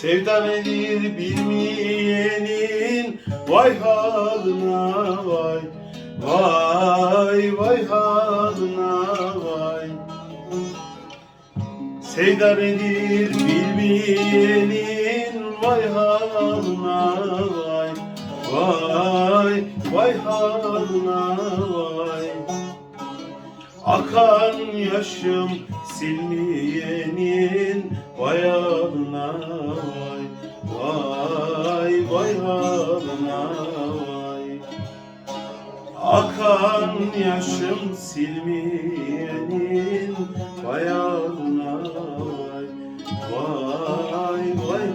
Sevda nedir bilmeyenin? Vay haline vay. Vay vay haline vay. Sevda nedir bilmeyenin? Vay haline vay. Vay vay haline vay Akan yaşım silmeyenin Vay haline vay Vay vay haline vay. Akan yaşım silmeyenin Vay haline vay Vay vay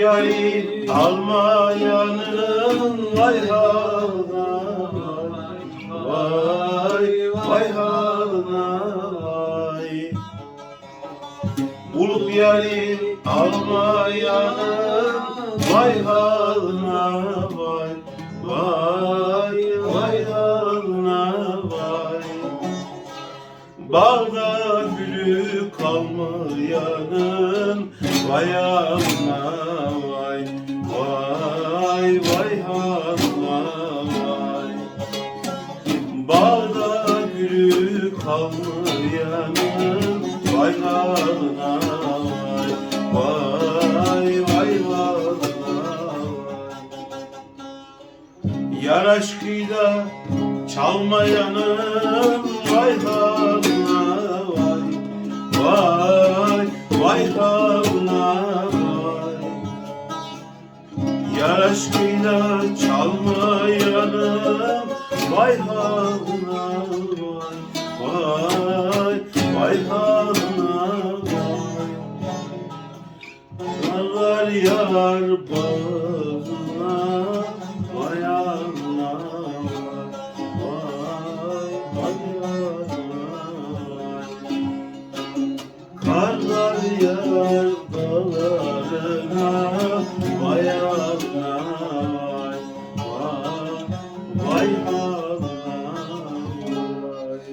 Yari almayanın vay haline vay vay haline vay. Bulup yari almayanın vay haline Bağda gülü kalmayanın Vay anna vay Vay vay anna vay. Bağda gülü kalmayanın Vay anna vay Vay vay anna vay. Yar aşkıyla çalmayanın vay haline Vay vay haline vay Yar aşkıyla çalmayanın vay haline vay Vay vay vay Narlar yar bağına Vay anna Vay vay anna Karlar yar dağlarına Vay anna Vay vay anna vay.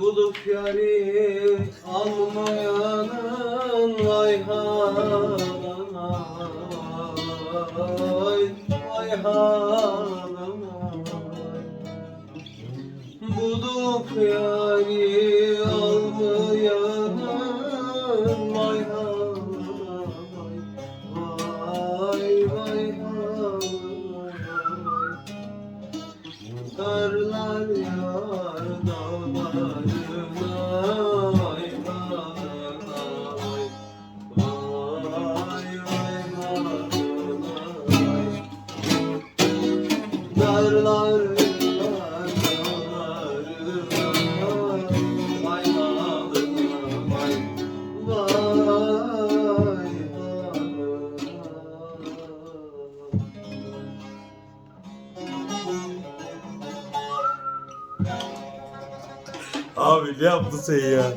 Bulup yari almayanın vay halana vay vay Bulup yari Abi ne yaptın sen ya?